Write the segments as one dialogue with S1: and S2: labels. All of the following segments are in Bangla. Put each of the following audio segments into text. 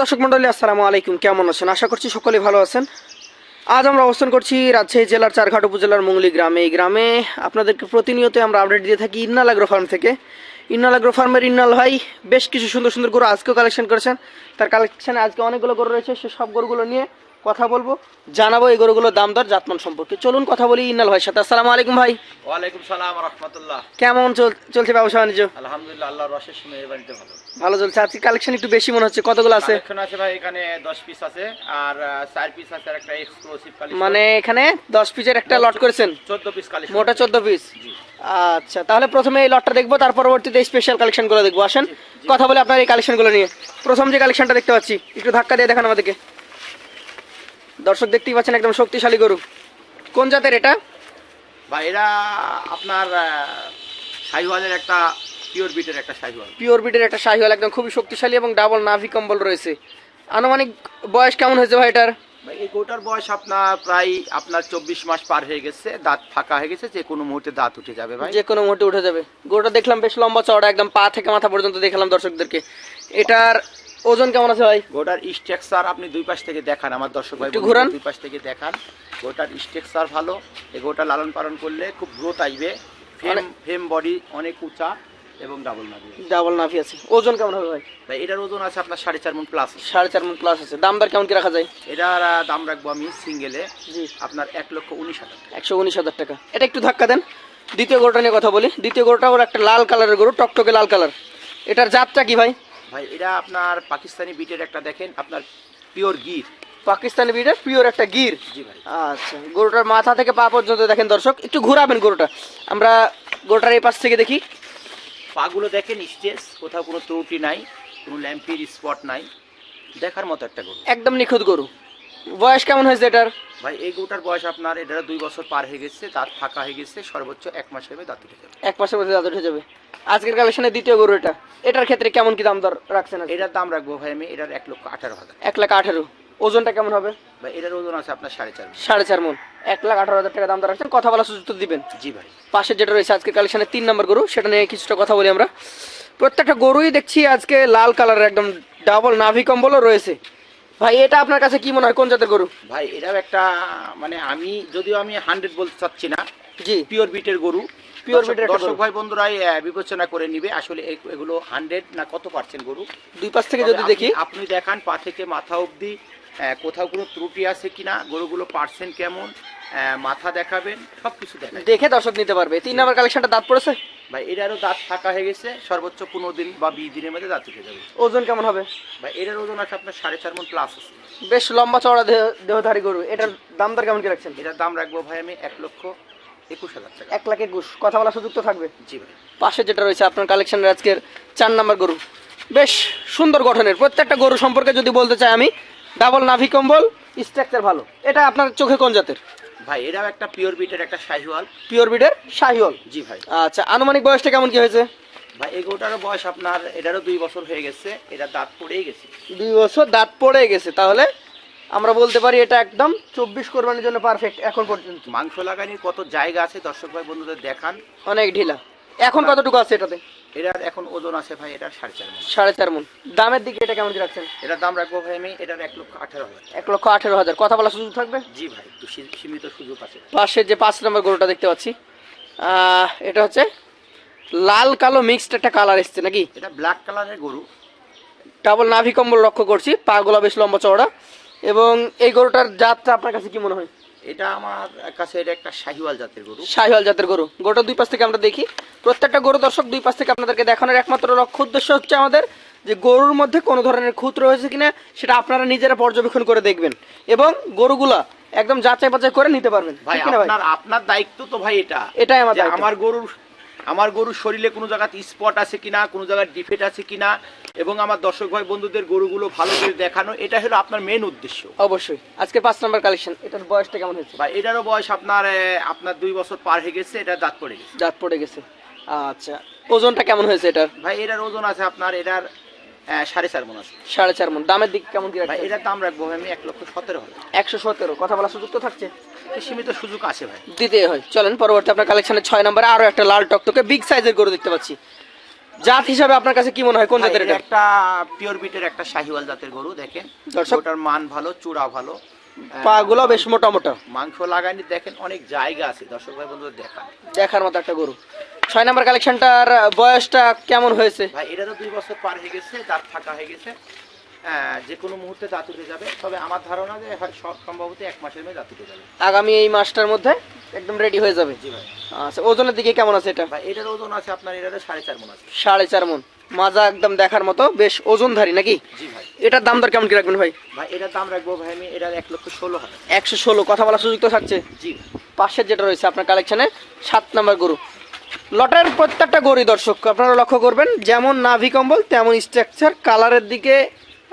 S1: দর্শক মন্ডলী আসসালামু আলাইকুম। কেমন আছেন? আশা করছি সকলে ভালো আছেন। আজ আমরা অবস্থান করছি রাজশাহী জেলার চারঘাট উপজেলার মঙ্গলি গ্রামে। এই গ্রামে আপনাদেরকে প্রতিনিয়ত আমরা আপডেট দিয়ে থাকি ইন্নাল আগ্রো ফার্ম থেকে। ইন্নাল আগ্রো ফার্মের ইন্নাল ভাই বেশ কিছু সুন্দর সুন্দর গরু আজকেও কালেকশন করেছেন। তার কালেকশানে আজকে অনেকগুলো গরু রয়েছে। সে সব গরুগুলো নিয়ে কথা বলব। জানাব এই গরুগুলোর দাম দর জাতমান সম্পর্কে। চলুন কথা বলি ইন্নাল ভাইয়ের সাথে। আসসালামু আলাইকুম ভাই।
S2: ওয়ালাইকুম সালাম রহমতুল্লাহ।
S1: কেমন চলছে ব্যবসা বাণিজ্য?
S2: আলহামদুলিল্লাহ আল্লাহর রসের মেহরবানিতে ভালো।
S1: ভালো চলছে। আজকে কালেকশন একটু বেশি মনে হচ্ছে। কতগুলো আছে?
S2: কালেকশন আছে ভাই এখানে 10 পিস আছে আর 4 পিস আছে আর একটা এক্সক্লুসিভ কালেকশন
S1: মানে এখানে দশ পিসের একটা লট করেছেন?
S2: 14 পিস কালেকশন
S1: মোটা চোদ্দ পিস
S2: জি।
S1: আচ্ছা তাহলে প্রথমে এই লটটা দেখব তার পরবর্তীতে স্পেশাল কালেকশনগুলো দেখব। আসেন কথা বলে আপনার এই কালেকশনগুলো নিয়ে। প্রথম যে কালেকশনটা দেখতে পাচ্ছি একটু ধাক্কা দিয়ে দেখান আমাদেরকে। দর্শক দেখতেই পাচ্ছেন একদম শক্তিশালী গরু। কোন জাতের এটা?
S2: ভাই এরা আপনার সাইওয়ালের একটা পিওর বিটের একটা সাইওয়াল
S1: পিওর বিটের একটা শাহিওয়াল একদম খুবই শক্তিশালী এবং ডাবল নাভি কম্বল রয়েছে। আনুমানিক বয়স কেমন হয়েছে ভাই এটার?
S2: ভাই এই গোটার বয়স আপনার প্রায় আপনার 24 মাস পার হয়ে গেছে দাঁত ফাঁকা হয়ে গেছে যে কোনো মুহূর্তে দাঁত উঠে যাবে ভাই।
S1: যে কোনো মুহূর্তে উঠে যাবে। গোটা দেখলাম বেশ লম্বা চওড়া একদম পা থেকে মাথা পর্যন্ত দেখলাম দর্শকদেরকে। এটার ওজন কেমন আছে ভাই?
S2: গোটার স্ট্রাকচার আপনি দুই পাশ থেকে দেখান আমার দর্শক ভাই
S1: একটু ঘুরান।
S2: দুই পাশ থেকে দেখান। গোটার স্ট্রাকচার ভালো এই গোটা লালন পালন করলে খুব গ্রোথ আসবে। ফেম ফেম বডি অনেক উঁচা এবং ডাবল নাবি
S1: ডাবল নাভি আছে। ওজন কেমন হবে ভাই?
S2: ভাই এটার ওজন আছে আপনার সাড়ে চার মন প্লাস
S1: সাড়ে চার মন প্লাস আছে। দাম দর কেমন কি রাখা যায়?
S2: এটার দাম রাখব আমি সিঙ্গেলে
S1: জি।
S2: আপনার এক লক্ষ উনিশ হাজার টাকা।
S1: একশো উনিশ হাজার টাকা। এটা একটু ধাক্কা দেন। দ্বিতীয় গরুটা নিয়ে কথা বলি। দ্বিতীয় গরুটা ওর একটা লাল কালারের গরু টকটকে লাল কালার এটার জাতটা কি ভাই?
S2: ভাই এটা আপনার পাকিস্তানি বিটের একটা দেখেন আপনার পিওর গির।
S1: পাকিস্তানি বিটের পিওর একটা গির?
S2: জি ভাই।
S1: আচ্ছা গরুটার মাথা থেকে পা পর্যন্ত দেখেন দর্শক একটু ঘুরাবেন গরুটা। আমরা গরুটার এই পাশ থেকে দেখি।
S2: পাগুলো দেখেন স্টেজ কোথাও কোনো ত্রুটি নাই কোনো ল্যাম্পির স্পট নাই। দেখার মতো একটা গরু।
S1: একদম নিখুঁত গরু। বয়স কেমন হয়েছে এটার?
S2: ভাই এই গরুটার বয়স আপনার এটা দুই বছর পার হয়ে গেছে দাঁত ফাঁকা হয়ে গেছে সর্বোচ্চ এক মাস হবে দাঁত উঠে যাবে।
S1: এক মাসের মধ্যে দাঁত উঠে যাবে। আজকের কালেকশনের দ্বিতীয় গরু এটা। এটার ক্ষেত্রে কেমন কি দাম দর রাখছেন?
S2: এটার দাম রাখব ভাই আমি এটার এক লক্ষ আঠারো হাজার।
S1: এক লাখ আঠারো। ওজনটা কেমন হবে?
S2: ভাই এটার ওজন আছে আপনার সাড়ে চার
S1: সাড়ে চার মন। এক লাখ আঠারো হাজার টাকা দাম দর রাখছেন। কথা বলার সুযোগ তো দিবেন।
S2: জি ভাই।
S1: পাশে যেটা রয়েছে আজকের কালেকশনের তিন নম্বর গরু সেটা নিয়ে কিছুটা কথা বলি আমরা। প্রত্যেকটা গরুই দেখছি আজকে লাল কালারের একদম ডাবল নাভি কম্বলও রয়েছে। ভাই এটা আপনার কাছে কি মনে হয়? কোন জাতের গরু?
S2: ভাই এটাও একটা মানে আমি যদিও আমি হান্ড্রেড বলতে চাচ্ছি না
S1: জি।
S2: পিওর বিটের গরু। দর্শক-
S1: বিটের
S2: দর্শক ভাই বন্ধুরাই বিবেচনা করে নিবে আসলে এগুলো হান্ড্রেড না কত পার্সেন্ট গরু।
S1: দুই পাশ থেকে যদি দেখি।
S2: আপনি দেখান পা থেকে মাথা অবধি কোথাও কোনো ত্রুটি আছে কিনা গরুগুলো পার্সেন্ট কেমন আহ, মাথা দেখাবেন সব কিছু
S1: দেখে দর্শক নিতে পারবে। তিন নম্বর কালেকশনটা দাঁত পড়েছে?
S2: ভাই এটারও দাঁত ফাঁকা হয়ে গেছে সর্বোচ্চ পনেরো দিন বা বিশ দিনের মধ্যে দাঁত উঠে যাবে।
S1: ওজন কেমন হবে?
S2: ভাই এটার ওজন আছে আপনার সাড়ে চার মন প্লাস আছে।
S1: বেশ লম্বা চওড়া দেহ দেহধারী গরু এটার দাম দর কেমন কি রাখছেন?
S2: এটার দাম রাখব ভাই আমি এক লক্ষ একুশ হাজার টাকা।
S1: এক লাখ একুশ কথা বলার সুযোগ তো থাকবে।
S2: জি ভাই।
S1: পাশে যেটা রয়েছে আপনার কালেকশনের আজকের চার নাম্বার গরু। বেশ সুন্দর গঠনের প্রত্যেকটা গরু সম্পর্কে যদি বলতে চাই আমি ডাবল নাভি কম্বল স্ট্রাকচার ভালো। এটা আপনার চোখে কোন জাতের?
S2: ভাই এটাও একটা পিওর বিটের একটা শাহিওয়াল।
S1: পিওর বিটের শাহিওল
S2: জি ভাই।
S1: আচ্ছা আনুমানিক বয়সটা কেমন কি হয়েছে?
S2: ভাই এগোটারও বয়স আপনার এটারও দুই বছর হয়ে গেছে এটা দাঁত পড়েই গেছে।
S1: দুই বছর দাঁত পড়ে গেছে তাহলে আমরা বলতে পারি এটা একদম চব্বিশ কোরবানির জন্য পারফেক্ট এখন পর্যন্ত।
S2: মাংস লাগানি কত জায়গা আছে দর্শক ভাই বন্ধুদের দেখান।
S1: অনেক ঢিলা। এখন কতটুকু আছে এটাতে?
S2: এটার এখন ওজন আছে ভাই এটা সাড়ে চার মণ।
S1: সাড়ে চার মন। দামের দিকে এটা কেমন রাখছেন?
S2: এটার দাম রাখব ভাই আমি এটার এক লক্ষ আঠারো হাজার।
S1: এক লক্ষ আঠেরো হাজার। কথা বলার সুযোগ থাকবে?
S2: জি ভাই একটু সীমিত সুযোগ আছে।
S1: পাশের যে পাঁচ নম্বর গরুটা দেখতে পাচ্ছি এটা হচ্ছে লাল কালো মিক্সড একটা কালার এসছে নাকি?
S2: এটা ব্ল্যাক কালারের গরু।
S1: ডাবল নাভি কম্বল লক্ষ্য করছি পাগুলা বেশ লম্বা চওড়া। এবং এই গরুটার জাতটা আপনার কাছে কি মনে হয়?
S2: এটা আমার কাছে এটা একটা শাহিওয়াল জাতের গরু।
S1: শাহিওয়াল জাতের গরু। গরুটা দুই পাশ থেকে আমরা দেখি। প্রত্যেকটা গরু দর্শক দুই পাশ থেকে আপনাদেরকে দেখানোর একমাত্র লক্ষ্য উদ্দেশ্য হচ্ছে আমাদের যে গরুর মধ্যে কোনো ধরনের খুঁত রয়েছে কিনা সেটা আপনারা নিজেরা পর্যবেক্ষণ করে দেখবেন এবং গরুগুলা একদম যাচাই বাছাই করে নিতে পারবেন।
S2: ভাই
S1: ভাই?
S2: আপনার আপনার দায়িত্ব তো ভাই এটা।
S1: এটাই আমার
S2: আমার গরুর আমার গরুর শরীরে কোনো জায়গাতে স্পট আছে কিনা কোনো জায়গায় ডিফেক্ট আছে কিনা এবং আমার দর্শক ভাই বন্ধুদের গরুগুলো ভালো করে দেখানো এটা হলো আপনার মেন উদ্দেশ্য।
S1: অবশ্যই। আজকে পাঁচ নাম্বার কালেকশন এটার বয়সটা কেমন হয়েছে?
S2: ভাই এটারও বয়স আপনার আপনার দুই বছর পার হয়ে গেছে এটা দাঁত পড়ে গেছে।
S1: দাঁত পড়ে গেছে। আচ্ছা ওজনটা কেমন হয়েছে এটার?
S2: ভাই এটার ওজন আছে আপনার এটার সাড়ে চার মন আছে।
S1: সাড়ে চার মন। দামের দিক কেমন কি
S2: ভাই এটার দাম রাখব আমি এক লক্ষ সতেরো
S1: একশো সতেরো। কথা বলার সুযোগ তো থাকছে?
S2: সীমিত সুযোগ আছে ভাই।
S1: দিতে হয়। চলেন পরবর্তী আপনার কালেকশনে ছয় নম্বরে আরও একটা লাল টক টকটকে বিগ সাইজের গরু দেখতে পাচ্ছি। জাত হিসাবে আপনার কাছে কি মনে হয়? কোন জাতের
S2: এটা? একটা পিওর বিটের একটা শাহিওয়াল জাতের গরু দেখেন। ওটার মান ভালো চূড়া ভালো।
S1: পাগুলো বেশ মোটা মোটা
S2: মাংস লাগাইনি দেখেন অনেক জায়গা আছে। দর্শক ভাই বন্ধুদের দেখান।
S1: দেখার মতো একটা গরু। ছয় নাম্বার কালেকশনটার বয়সটা কেমন হয়েছে?
S2: ভাই এটা তো দুই বছর পার হয়ে গেছে দাঁত ফাঁকা হয়ে গেছে। যে কোনো মুহূর্তে দাঁত উঠে যাবে। তবে আমার ধারণা যে সম্ভবত এক মাসের মধ্যে দাঁত উঠে যাবে।
S1: আগামী এই মাসটার মধ্যে একদম রেডি হয়ে যাবে?
S2: জি ভাই।
S1: আচ্ছা ওজনের দিকে কেমন আছে এটা?
S2: ভাই এটার ওজন আছে আপনার এটার সাড়ে চার মন আছে।
S1: সাড়ে চার মন। মাজা একদম দেখার মতো বেশ ওজনধারী নাকি?
S2: জি ভাই।
S1: এটার দাম দর কেমন কি রাখবেন ভাই?
S2: ভাই এটার দাম রাখব ভাই আমি এটার এক লক্ষ ষোলো হাজার।
S1: একশো ষোলো কথা বলার সুযোগ তো থাকছে।
S2: জি
S1: পাশের যেটা রয়েছে আপনার কালেকশনে সাত নাম্বার গরু। লটের প্রত্যেকটা গরু দর্শক আপনারা লক্ষ্য করবেন যেমন নাভি কম্বল তেমন স্ট্রাকচার কালারের দিকে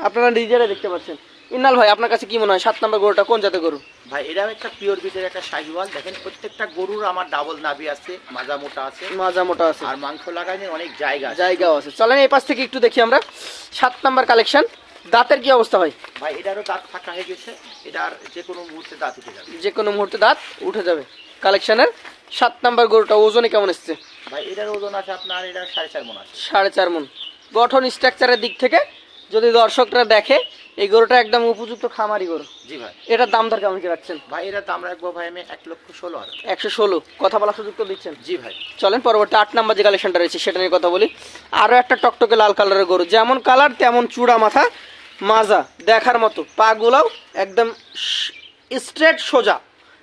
S1: আপনারা নিজেরাই দেখতে পাচ্ছেন। ইনাল ভাই আপনার কাছে কি মনে হয়? সাত নাম্বার গরুটা কোন জাতের গরু?
S2: ভাই এটাও একটা পিওর বিটের একটা শাহিওয়াল। দেখেন প্রত্যেকটা গরুর আমার ডাবল নাভি আছে মাজা মোটা আছে
S1: মাজা মোটা আছে।
S2: আর মাংস লাগানি অনেক জায়গা
S1: জায়গাও আছে। চলেন এই পাশ থেকে একটু দেখি আমরা। সাত নাম্বার কালেকশন দাঁতের কি অবস্থা ভাই?
S2: ভাই এটারও দাঁত ফাঁকা হয়ে গেছে। এটার যে কোনো মুহূর্তে দাঁত উঠে যাবে।
S1: যে কোনো মুহূর্তে দাঁত উঠে যাবে। কালেকশনের সাত নাম্বার গরুটা ওজনে কেমন এসছে?
S2: ভাই এটার ওজন আছে আপনার এটার সাড়ে চার মন আছে।
S1: সাড়ে চার মন। গঠন স্ট্রাকচারের দিক থেকে যদি দর্শকরা দেখে এই গরুটা একদম উপযুক্ত খামারি গরু।
S2: জি ভাই।
S1: এটার দাম দর কেমন কি রাখছেন?
S2: ভাই এটার দাম রাখব ভাই আমি এক লক্ষ ষোলো হাজার
S1: একশো ষোলো। কথা বলার সুযোগ তো দিচ্ছেন?
S2: জি ভাই।
S1: চলেন পরবর্তী আট নাম্বার যে কালেকশনটা রয়েছে সেটা নিয়ে কথা বলি। আরও একটা টকটকে লাল কালারের গরু। যেমন কালার তেমন চূড়া মাথা মাজা দেখার মতো। পাগুলাও একদম স্ট্রেট সোজা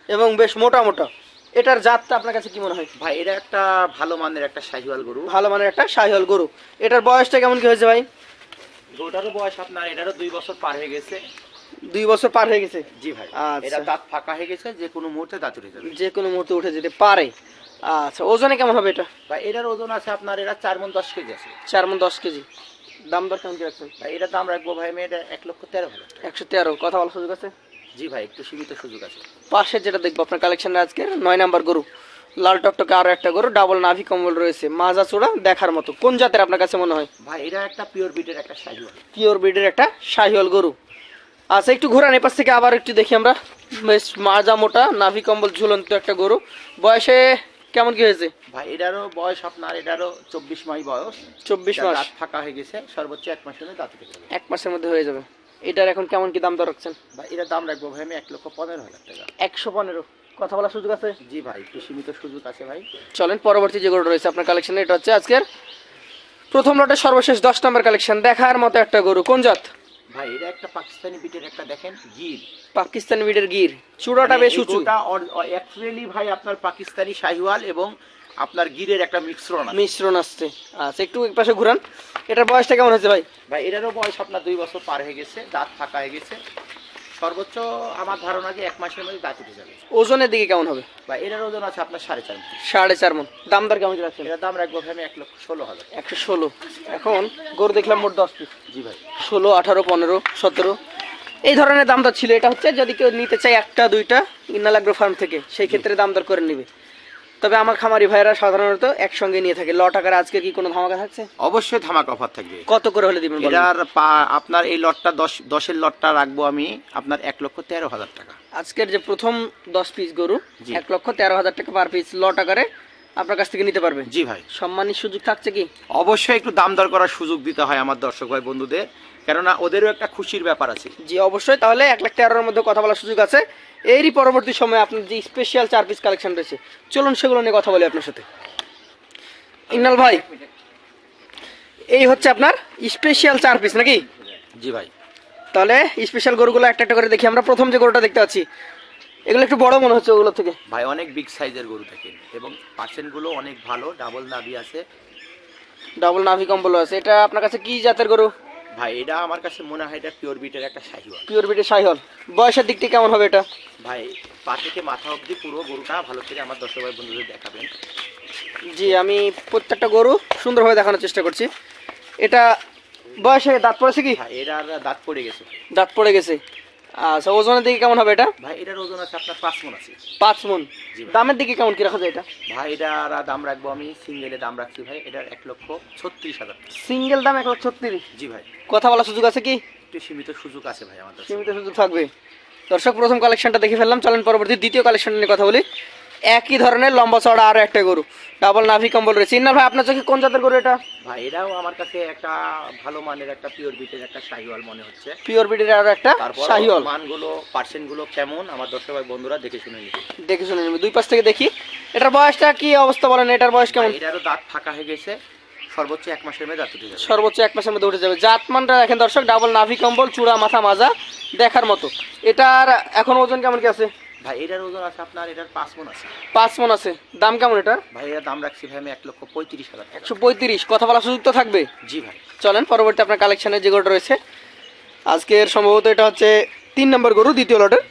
S1: এবং বেশ মোটা মোটা। এটার জাতটা আপনার কাছে কি মনে হয়?
S2: ভাই এটা একটা ভালো মানের একটা শাহিওয়াল গরু।
S1: ভালো মানের একটা শাহিওয়াল গরু। এটার বয়সটা কেমন কি হয়েছে ভাই?
S2: গরুটারও বয়স আপনার এটারও দুই বছর পার হয়ে গেছে।
S1: দুই বছর পার হয়ে গেছে?
S2: জি ভাই
S1: আচ্ছা।
S2: এটা দাঁত ফাঁকা হয়ে গেছে যে কোনো মুহূর্তে দাঁত উঠে যাবে।
S1: যে কোনো মুহূর্তে উঠে যেতে পারে। আচ্ছা ওজনে কেমন হবে এটা?
S2: ভাই এটার ওজন আছে আপনার এটা চার মন দশ কেজি আছে।
S1: চার মন দশ কেজি। দাম দর কেমন কি রাখছেন?
S2: ভাই এটার দাম রাখব ভাই আমি এটা এক লক্ষ তেরো হাজার
S1: একশো তেরো কথা বলার সুযোগ আছে?
S2: জি ভাই একটু সীমিত সুযোগ আছে।
S1: পাশে যেটা দেখব আপনার কালেকশনে আজকের নয় নাম্বার গরু। লাল টকটকে আরও একটা গরু ডাবল নাভি কম্বল রয়েছে। মাজা চূড়া দেখার মতো। কোন জাতের আপনার কাছে মনে হয়?
S2: ভাই এটা একটা পিওর বিটের একটা শাহিওয়াল।
S1: পিওর ব্রিডের একটা শাহিওয়াল গরু। আচ্ছা একটু ঘোরান এপাশ থেকে আবার একটু দেখি আমরা। বেশ মাজা মোটা নাভি কম্বল ঝুলন্ত একটা গরু। বয়সে কেমন কি হয়েছে?
S2: ভাই এটারও বয়স আপনার এটারও চব্বিশ মাস বয়স।
S1: চব্বিশ মাস।
S2: ফাঁকা হয়ে গেছে সর্বোচ্চ এক মাসের মধ্যে দাঁত
S1: এক মাসের মধ্যে হয়ে যাবে। এটার এখন কেমন কি দাম দর রাখছেন?
S2: ভাই এটার দাম রাখব ভাই আমি এক লক্ষ পনেরো হাজার টাকা।
S1: একশো পনেরো। কথা বলার সুযোগ আছে?
S2: জি ভাই একটু সীমিত সুযোগ আছে ভাই।
S1: চলেন পরবর্তী যে গরু রয়েছে আপনার কালেকশনে এটা হচ্ছে আজকের প্রথম লটের সর্বশেষ দশ নম্বর কালেকশন দেখার মতো একটা গরু কোন জাত?
S2: ভাই এটা একটা পাকিস্তানি বিটের একটা দেখেন গির।
S1: পাকিস্তানি বিডের গির। চূড়াটা বেশ উঁচু।
S2: অ্যাকচুয়ালি ভাই আপনার পাকিস্তানি শাহিওয়াল এবং আপনার গিরের একটা মিশ্রণ আছে।
S1: মিশ্রণ আসছে। আচ্ছা একটু এক পাশে ঘুরান। এটার বয়সটা কেমন হয়েছে ভাই?
S2: ভাই এটারও বয়স আপনার দুই বছর পার হয়ে গেছে দাঁত ফাঁকা হয়ে গেছে। সর্বোচ্চ আমার ধারণা যে এক মাসের মধ্যে দাঁত উঠে যাবে।
S1: ওজনের দিকে কেমন হবে?
S2: বা এটার ওজন আছে আপনার সাড়ে চার
S1: সাড়ে চার মন। দাম দর কেমন রাখছেন
S2: এটার দাম রাখব আমি এক লক্ষ ষোলো হাজার।
S1: একশো ষোলো। এখন গরু দেখলাম মোট দশ পিস।
S2: জি ভাই।
S1: ষোলো আঠারো পনেরো সতেরো। এই ধরনের দাম দর ছিল। এটা হচ্ছে যদি কেউ নিতে চায় একটা দুইটা ইন্নালাগ্রো ফার্ম থেকে সেই ক্ষেত্রে দাম দর করে নেবে। তবে আমার খামারি ভাইরা সাধারণত একসঙ্গে নিয়ে থাকে। ল টাকার আজকে কি কোনো ধামাকা থাকছে?
S2: অবশ্যই ধামাক অফার থাকবে।
S1: কত করে হলে দিবেন?
S2: এটার আপনার এই লটটা দশ দশের লটটা রাখব আমি আপনার এক লক্ষ তেরো হাজার টাকা।
S1: আজকের যে প্রথম দশ পিস গরু। এক লক্ষ তেরো হাজার টাকা পার পিস ল টাকারে আপনার কাছ থেকে নিতে পারবে?
S2: জি ভাই।
S1: সম্মানের সুযোগ থাকছে কি?
S2: অবশ্যই একটু দাম দর করার সুযোগ দিতে হয় আমার দর্শক ভাই বন্ধুদের। কেননা ওদেরও একটা খুশির ব্যাপার আছে।
S1: জি অবশ্যই। তাহলে এক লাখ তেরোর মধ্যে কথা বলার সুযোগ আছে। এরই পরবর্তী সময়ে আপনার যে স্পেশাল চার পিস কালেকশন রয়েছে চলুন সেগুলো নিয়ে কথা বলি আপনার সাথে। ইন্নাল ভাই এই হচ্ছে আপনার স্পেশাল চার পিস নাকি?
S2: জি ভাই।
S1: তাহলে স্পেশাল গরুগুলো একটা একটা করে দেখি। আমরা প্রথম যে গরুটা দেখতে পাচ্ছি এগুলো একটু বড় মনে হচ্ছে ওগুলো থেকে।
S2: ভাই অনেক বিগ সাইজের গরু দেখেন এবং পার্সেন্টগুলো অনেক ভালো ডাবল নাভি আছে।
S1: ডাবল নাভি কম্বল আছে। এটা আপনার কাছে কি জাতের গরু?
S2: ভাই এটা আমার কাছে মনে হয় এটা পিওর বিটের একটা শাহিওয়াল।
S1: পিওর বিটের সাইহল বয়সের দিক থেকে কেমন হবে এটা?
S2: ভাই পা থেকে মাথা অবধি পুরো গরুটা ভালো করে আমার দর্শক ভাই বন্ধুদের দেখাবেন।
S1: জি আমি প্রত্যেকটা গরু সুন্দরভাবে দেখানোর চেষ্টা করছি। এটা বয়সে দাঁত পড়েছে কি?
S2: এটার দাঁত পড়ে গেছে।
S1: দাঁত পড়ে গেছে। আচ্ছা ওজনের দিকে কেমন হবে এটা?
S2: ভাই এটার ওজন আছে আপনার পাঁচ মন আছে।
S1: পাঁচ মন। দামের দিকে কেমন কি রাখা যায় এটা?
S2: ভাই এটার দাম রাখব আমি সিঙ্গেলে দাম রাখছি ভাই এটার এক লক্ষ ছত্রিশ হাজার
S1: সিঙ্গেল দাম এক লক্ষ ছত্রিশ?
S2: জি ভাই।
S1: কথা বলার সুযোগ আছে কি?
S2: একটু সীমিত সুযোগ আছে ভাই আমাদের
S1: সীমিত সুযোগ থাকবে। দর্শক প্রথম কালেকশনটা দেখে ফেললাম। চলেন পরবর্তী দ্বিতীয় কালেকশন নিয়ে কথা বলি। একই ধরনের লম্বা চড়া আরও একটা গরু। ডাবল নাভি কম্বল রয়েছে। ইন্নাল ভাই আপনার চোখে কোন জাতের গরু এটা?
S2: ভাই এটাও আমার কাছে একটা ভালো মানের একটা পিওর বিটের একটা শাহিওয়াল মনে হচ্ছে।
S1: পিওর বিডের আরও একটা শাহিওয়াল।
S2: মানগুলো পার্সেন্টগুলো কেমন আমার দর্শক ভাই বন্ধুরা দেখে শুনে নিবে
S1: দেখে শুনে নিবি দুই পাশ থেকে দেখি। এটার বয়সটা কি অবস্থা বলেন? এটার বয়স কেমন?
S2: এটারও দাঁত ফাঁকা হয়ে গেছে। সর্বোচ্চ এক মাসের মেয়ে দাঁত উঠে যাবে।
S1: সর্বোচ্চ এক মাসের মধ্যে উঠে যাবে। জাতমানটা দেখেন দর্শক ডাবল নাভি কম্বল চূড়া মাথা মাজা দেখার মতো। এটার এখন ওজন কেমন কি আছে?
S2: ভাই এটার ওজন আছে আপনার এটার পাঁচ মন আছে।
S1: পাঁচ মন আছে। দাম কেমন এটা
S2: ভাই এটার দাম রাখছি ভাই আমি এক লক্ষ পঁয়ত্রিশ হাজার
S1: একশো পঁয়ত্রিশ। কথা বলা সুযোগ তো থাকবে।
S2: জি ভাই।
S1: চলেন পরবর্তী আপনার কালেকশনে যে গরুটা রয়েছে। আজকের সম্ভবত এটা হচ্ছে তিন নম্বর গরু দ্বিতীয় লটের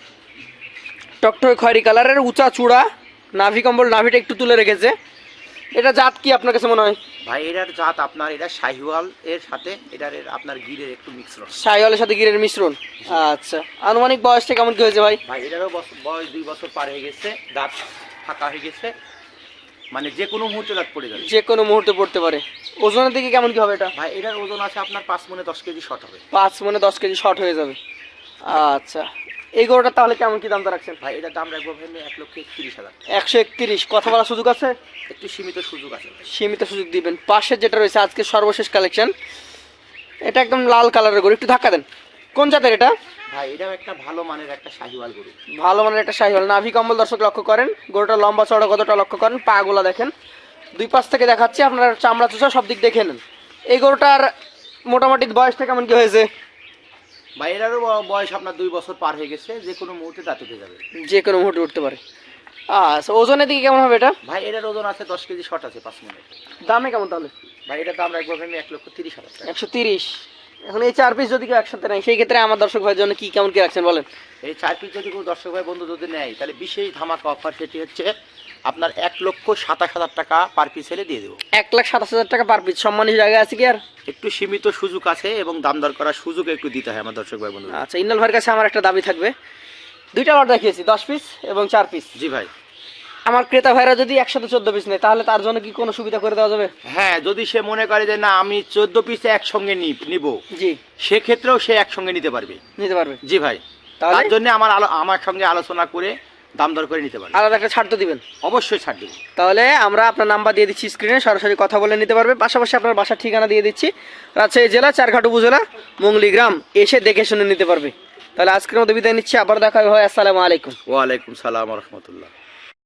S1: টকটকে খয়েরি কালারের উঁচা চূড়া নাভি কম্বল নাভিটা একটু তুলে রেখেছে। এটা জাত কি আপনার কাছে মনে হয়?
S2: ভাই এটার জাত আপনার এটা শাহিওয়াল এর সাথে এটার আপনার গিরের একটু মিশ্রণ
S1: শাহিওয়ালের সাথে গিরের মিশ্রণ? আচ্ছা। আনুমানিক বয়সটা কেমন কি হয়েছে ভাই?
S2: ভাই এটারও বয়স দুই বছর পার হয়ে গেছে দাঁত ফাঁকা হয়ে গেছে মানে যে কোনো মুহূর্তে দাঁত পড়ে যাবে।
S1: যে কোনো মুহূর্তে পড়তে পারে। ওজনের দিকে কেমন কি হবে এটা?
S2: ভাই এটার ওজন আছে আপনার পাঁচ মনে দশ কেজি শর্ট হবে।
S1: পাঁচ মানে দশ কেজি শর্ট হয়ে যাবে। আচ্ছা। এই গরুটা তাহলে কেমন কি দামটা রাখছেন?
S2: ভাই এটার দাম রাখব ভাই এক লক্ষ একত্রিশ হাজার
S1: একশো একত্রিশ। কথা বলার সুযোগ আছে?
S2: একটু সীমিত সুযোগ আছে
S1: সীমিত সুযোগ দিবেন। পাশে যেটা রয়েছে আজকে সর্বশেষ কালেকশন এটা একদম লাল কালারের গরু। একটু ধাক্কা দেন। কোন জাতের এটা?
S2: ভাই এটাও একটা ভালো মানের একটা শাহিওয়াল গরু।
S1: ভালো মানের একটা শাহিওয়াল। নাভি কম্বল দর্শক লক্ষ্য করেন গরুটা লম্বা চড়া কতটা লক্ষ্য করেন? পা গুলা দেখেন। দুই পাশ থেকে দেখাচ্ছি আপনার চামড়া চুষা সব দিক দেখে নেন। এই গরুটার মোটামুটি বয়সটা কেমন কি হয়েছে?
S2: ভাই এটারও বয়স আপনার দুই বছর পার হয়ে গেছে যে কোনো মুহূর্তে দাঁত উঠে যাবে।
S1: যে কোনো মুহূর্তে উঠতে পারে। আচ্ছা ওজনের দিকে কেমন হবে এটা?
S2: ভাই এটার ওজন আছে দশ কেজি শর্ট আছে পাঁচ মিনিট।
S1: দামে কেমন তাহলে?
S2: ভাই এটার দাম রাখব আমি এক লক্ষ তিরিশ হাজার
S1: একশো তিরিশ। এখন এই চার পিস যদি কেউ একসাথে নেয় সেই ক্ষেত্রে আমার দর্শক ভাইয়ের জন্য কি কেমন কি রাখছেন বলেন?
S2: এই চার পিস যদি কোনো দর্শক ভাই বন্ধু যদি নেয় তাহলে বিশেষ ধামাকা অফার সেটি হচ্ছে আপনার এক লক্ষ সাতাশ হাজার টাকা পার পিস হলে দিয়ে দেবো।
S1: এক লাখ সাতাশ হাজার টাকা পার পিস সম্মানিত জায়গায় আছে কি আর?
S2: একটু সীমিত সুযোগ আছে এবং দাম দর করার সুযোগ একটু দিতে হয় আমার দর্শক ভাই বন্ধু।
S1: আচ্ছা ইন্নাল ভাইয়ের কাছে আমার একটা দাবি থাকবে। দুইটা লট দেখিয়েছি দশ পিস এবং চার পিস
S2: জি ভাই।
S1: আমার ক্রেতা ভাইরা যদি একসাথে চোদ্দ পিস নেয় তাহলে তার জন্য কি কোনো সুবিধা করে দেওয়া যাবে?
S2: হ্যাঁ যদি সে মনে করে যে না আমি চোদ্দ পিস একসঙ্গে নিব
S1: জি।
S2: সেক্ষেত্রেও সে একসঙ্গে নিতে পারবে।
S1: নিতে পারবে।
S2: জি ভাই। তার জন্য আমার আমার সঙ্গে আলোচনা করে দাম দর করে নিতে পারবে।
S1: আলাদা একটা ছাড় তো দিবেন।
S2: অবশ্যই ছাড় দেবো।
S1: তাহলে আমরা আপনার নাম্বার দিয়ে দিচ্ছি স্ক্রিনে সরাসরি কথা বলে নিতে পারবে। পাশাপাশি আপনার বাসার ঠিকানা দিয়ে দিচ্ছি। রাজশাহী জেলা চারঘাট উপজেলা মঙ্গলি গ্রাম এসে দেখে শুনে নিতে পারবে। তাহলে আজকের মতো বিদায় নিচ্ছি। আবার দেখা হয় আসসালামু আলাইকুম।
S2: ওয়ালাইকুম সালাম রহমতুল্লাহ।